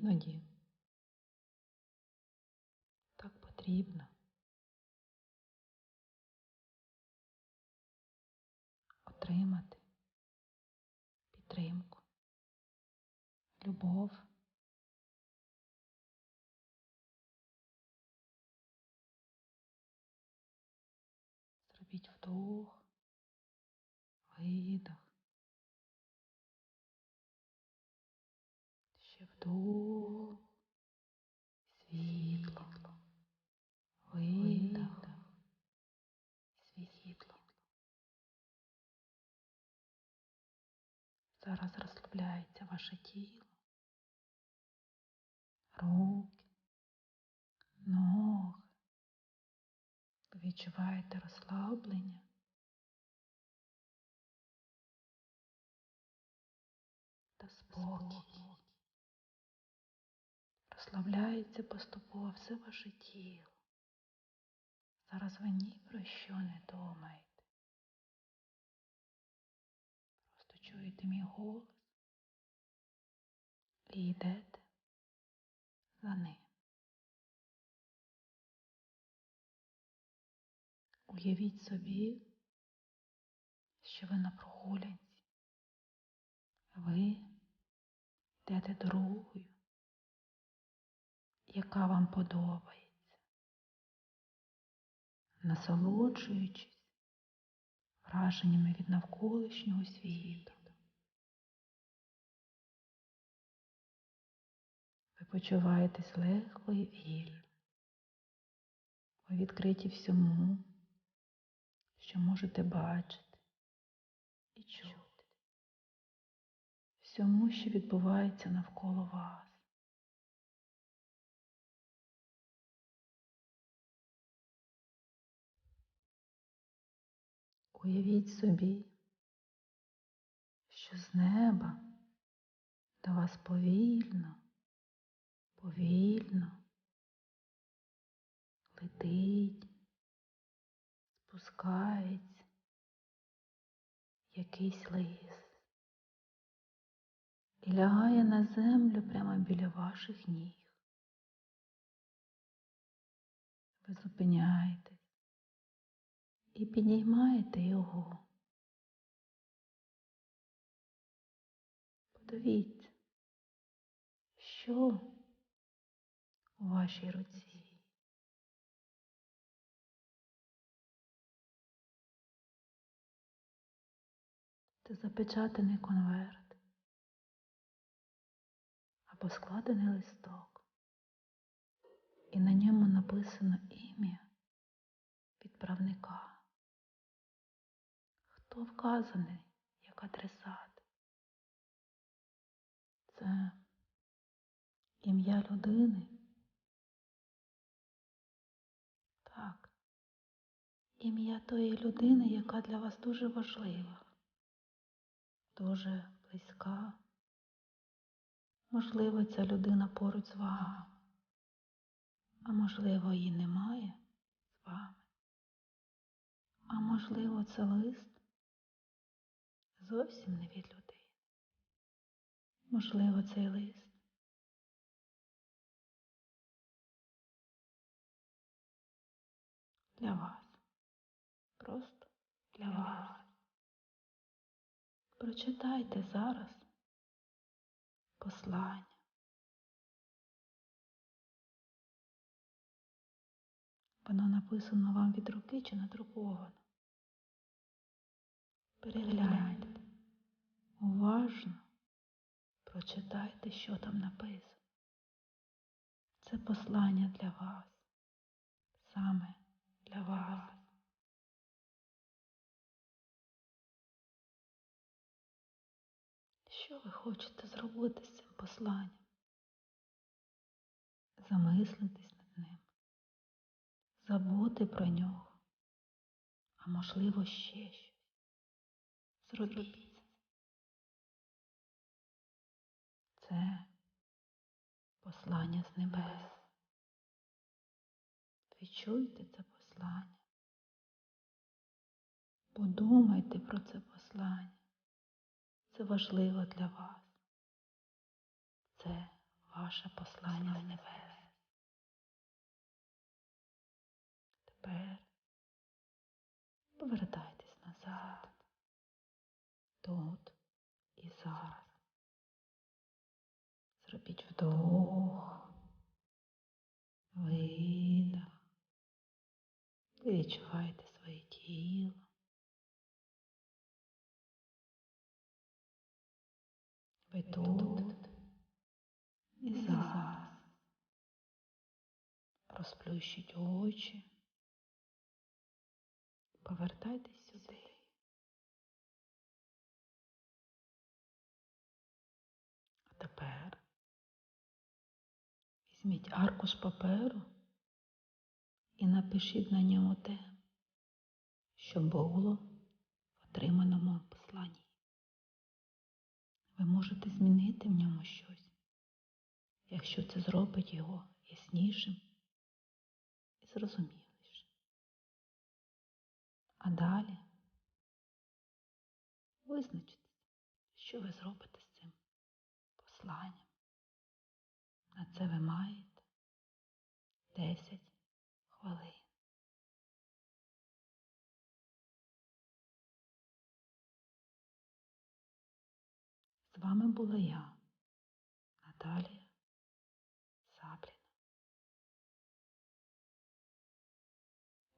Іноді так потрібно отримати підтримку, любов. Зробіть вдох, видох. Вдох, світло, видох, світло. Зараз розслабляється ваше тіло, руки, ноги. Ви відчуваєте розслаблення. Та спокій. Розслабляється поступово все ваше тіло. Зараз ви ні про що не думаєте. Просто чуєте мій голос і йдете за ним. Уявіть собі, що ви на прогулянці. Ви йдете дорогою, яка вам подобається, насолоджуючись враженнями від навколишнього світу. Ви почуваєтесь легко і вільно. Ви відкриті всьому, що можете бачити і чути. Всьому, що відбувається навколо вас. Уявіть собі, що з неба до вас повільно, повільно летить, спускається якийсь лист і лягає на землю прямо біля ваших ніг. Ви зупиняєтесь і підіймаєте його. Подивіться, що у вашій руці. Це запечатаний конверт або складений листок, і на ньому написано ім'я відправника. Хто вказаний як адресат? Це ім'я людини. Так, ім'я тої людини, яка для вас дуже важлива, дуже близька. Можливо, ця людина поруч з вами, а можливо, її немає з вами. А можливо, це лист зовсім не від людей. Можливо, цей лист для вас. Просто для вас. Прочитайте зараз послання. Воно написано вам від руки чи надруковано. Перегляньте. Уважно прочитайте, що там написано. Це послання для вас. Саме для вас. Що ви хочете зробити з цим посланням? Замислитись над ним, забути про нього, а можливо ще щось. Зробіть. Це послання з небес. Відчуйте це послання. Подумайте про це послання. Це важливо для вас. Це ваше послання з небес. Тепер повертайтесь назад, тут і зараз. Зробіть вдох, видох. Ви відчуваєте своє тіло. Ви тут і зараз. Розплющіть очі. Повертайтесь сюди. А тепер візьміть аркуш паперу і напишіть на ньому те, що було в отриманому посланні. Ви можете змінити в ньому щось, якщо це зробить його яснішим і зрозумілішим. А далі визначитесь, що ви зробите з цим посланням. На це ви маєте 10 хвилин. Вами була я, Наталія